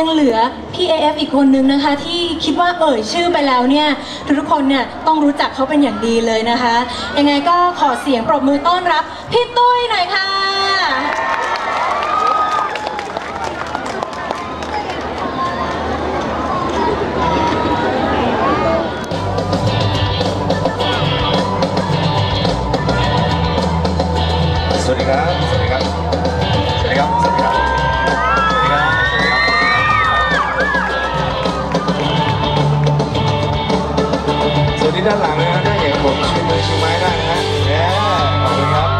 ยังเหลือพี่ AF อีกคนนึงนะคะ ที่คิดว่าเอ่ยชื่อไปแล้วเนี่ย ทุกๆคนเนี่ยต้องรู้จักเขาเป็นอย่างดีเลยนะคะ ยังไงก็ขอเสียงปรบมือต้อนรับ พี่ตุ้ยหน่อยค่ะ สวัสดีครับ สวัสดีครับ สวัสดีด้านหลังนะฮะถ้าเห็นผมชูมือชูไม้ได้นะฮะแย่ขอบคุณครับ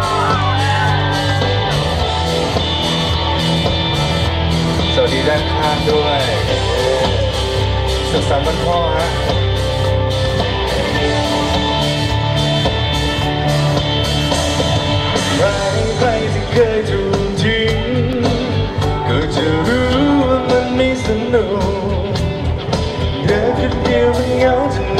สวัสดีด้านข้างด้วยสุขสันต์วันพ่อฮะใครใครที่เคยถูกทิ้งก็จะรู้ว่ามันไม่สนุกเดินคนเดียวมันเหงาจะนั่ง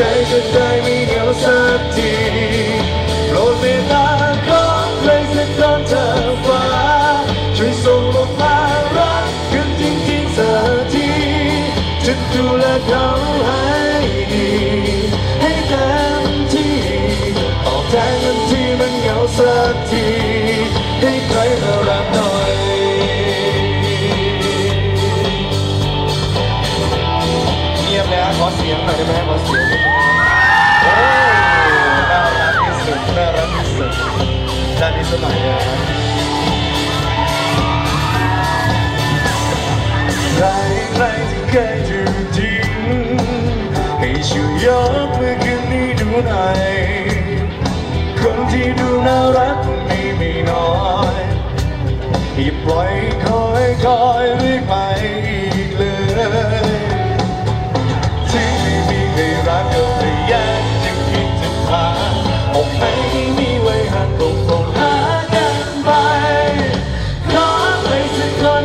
ใจจะได้ไม่เหงาสักทีโปรดเมตตาขอใครสักคนเธอฟ้าช่วยส่งลงมารักกันจริงๆสักทีจะดูแลเขาให้ดี ให้เต็มที่ตอบแทนมันที่มันเหงาสักที ให้ใครมารักหน่อย งียบแล้วขอเสียงหน่อยได้ไหมขอเสียงโอ้น่ารักที่สุดน่ารักที่สุดด้านนี้สมัยนะฮะใครใครที่เคยถูกทิ้งให้ช่วยยกมือขึ้นนี้ดูหน่อยคนที่ดูน่ารักคนนี้ไม่น้อยอย่าปล่อยคอยคอยเรื่อยไปอี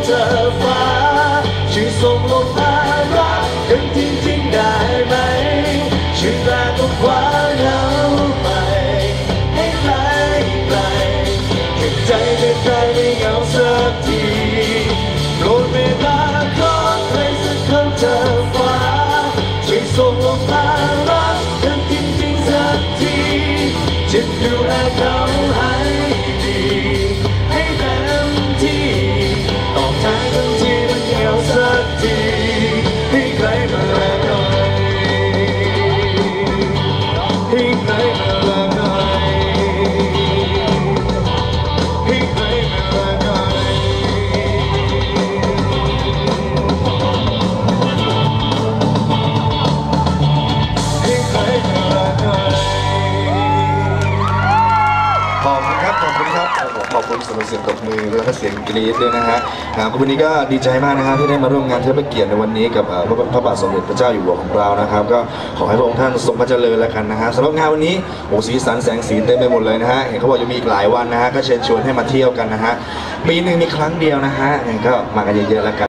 เธอฟ้าช่วยส่งลงมารักกันจริงๆได้ไหมช่วยแปลทุกความเหงาไปให้ไกลไกลเก็บใจจะได้ไม่เหงาสักทีโปรดเมตตาขอให้สักคนเธอฟ้าช่วยส่งลงมารักกันจริงๆสักทีจะดูแลเขา ใขอบคุณสำหรับเสียงตบมือแล้วก็เสียงกรี๊ดด้วยนะฮะครับวันนี้ก็ดีใจมากนะฮะที่ได้มาร่วมงานเทิดพระเกียรติในวันนี้กับพระพระบาทสมเด็จพระเจ้าอยู่หัวของเรานะครับ ก็ขอให้พระองค์ท่านทรงพระเจริญแล้วกันนะฮะสำหรับงานวันนี้โอ้สีสันแสงสีเต็มไปหมดเลยนะฮะเห็นเขาบอกจะมีอีกหลายวันนะฮะก็เชิญชวนให้มาเที่ยวกันนะฮะปีหนึ่งมีครั้งเดียวนะฮะงั้นก็มากันเยอะๆแล้วกัน